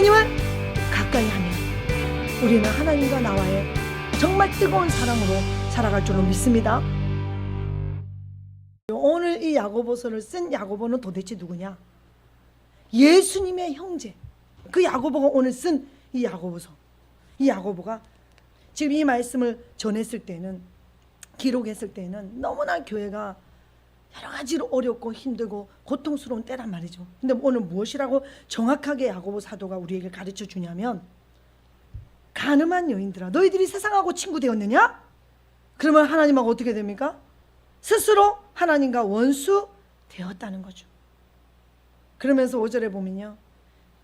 하나님을 가까이 하면 우리는 하나님과 나와의 정말 뜨거운 사랑으로 살아갈 줄로 믿습니다. 오늘 이 야고보서를 쓴 야고보는 도대체 누구냐? 예수님의 형제. 그 야고보가 오늘 쓴 이 야고보서. 이 야고보가 지금 이 말씀을 전했을 때는 기록했을 때는 너무나 교회가 여러 가지로 어렵고 힘들고 고통스러운 때란 말이죠. 근데 오늘 무엇이라고 정확하게 야고보 사도가 우리에게 가르쳐 주냐면 가늠한 여인들아 너희들이 세상하고 친구 되었느냐? 그러면 하나님하고 어떻게 됩니까? 스스로 하나님과 원수 되었다는 거죠. 그러면서 5절에 보면요.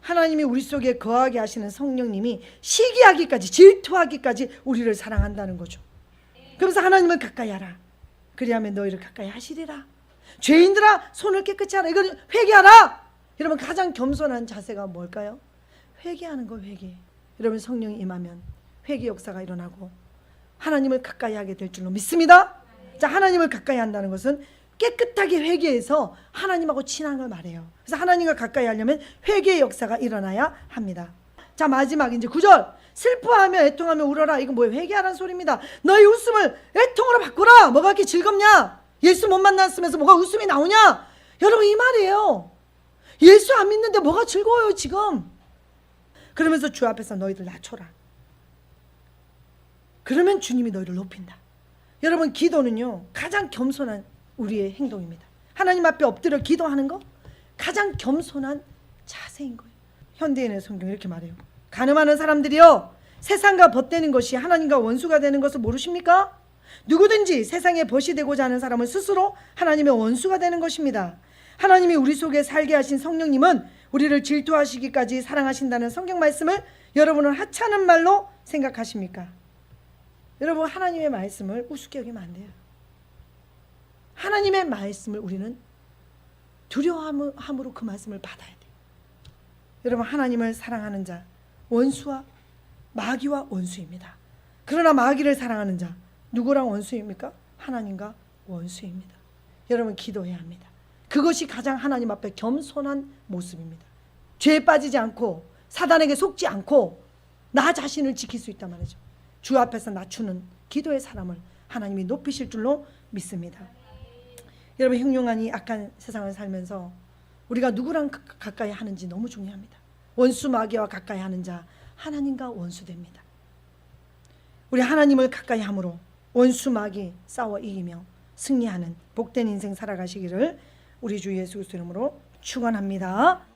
하나님이 우리 속에 거하게 하시는 성령님이 시기하기까지 질투하기까지 우리를 사랑한다는 거죠. 그러면서 하나님을 가까이 하라. 그리하면 너희를 가까이 하시리라. 죄인들아 손을 깨끗이 하라. 이걸 회개하라. 여러분 가장 겸손한 자세가 뭘까요? 회개하는 거 회개. 여러분 성령이 임하면 회개 역사가 일어나고 하나님을 가까이 하게 될 줄로 믿습니다. 자, 하나님을 가까이 한다는 것은 깨끗하게 회개해서 하나님하고 친한 걸 말해요. 그래서 하나님과 가까이 하려면 회개의 역사가 일어나야 합니다. 자, 마지막 이제 9절. 슬퍼하며 애통하며 울어라. 이건 뭐예요? 회개하라는 소리입니다. 너희 웃음을 애통으로 바꾸라. 뭐가 이렇게 즐겁냐? 예수 못 만났으면서 뭐가 웃음이 나오냐? 여러분 이 말이에요. 예수 안 믿는데 뭐가 즐거워요, 지금? 그러면서 주 앞에서 너희들 낮춰라. 그러면 주님이 너희를 높인다. 여러분 기도는요 가장 겸손한 우리의 행동입니다. 하나님 앞에 엎드려 기도하는 거 가장 겸손한 자세인 거예요. 현대인의 성경 이렇게 말해요. 가늠하는 사람들이요 세상과 벗되는 것이 하나님과 원수가 되는 것을 모르십니까? 누구든지 세상에 벗이 되고자 하는 사람은 스스로 하나님의 원수가 되는 것입니다. 하나님이 우리 속에 살게 하신 성령님은 우리를 질투하시기까지 사랑하신다는 성경 말씀을 여러분은 하찮은 말로 생각하십니까? 여러분 하나님의 말씀을 우습게 여기면 안 돼요. 하나님의 말씀을 우리는 두려워함으로 그 말씀을 받아야 돼요. 여러분 하나님을 사랑하는 자 원수와 마귀와 원수입니다. 그러나 마귀를 사랑하는 자 누구랑 원수입니까? 하나님과 원수입니다. 여러분 기도해야 합니다. 그것이 가장 하나님 앞에 겸손한 모습입니다. 죄에 빠지지 않고 사단에게 속지 않고 나 자신을 지킬 수 있단 말이죠. 주 앞에서 낮추는 기도의 사람을 하나님이 높이실 줄로 믿습니다. 여러분 흉흉한 이 악한 세상을 살면서 우리가 누구랑 가- 가까이 하는지 너무 중요합니다. 원수 마귀와 가까이 하는 자 하나님과 원수됩니다. 우리 하나님을 가까이 함으로 원수 마귀 싸워 이기며 승리하는 복된 인생 살아가시기를 우리 주 예수 그리스도 이름으로 축원합니다.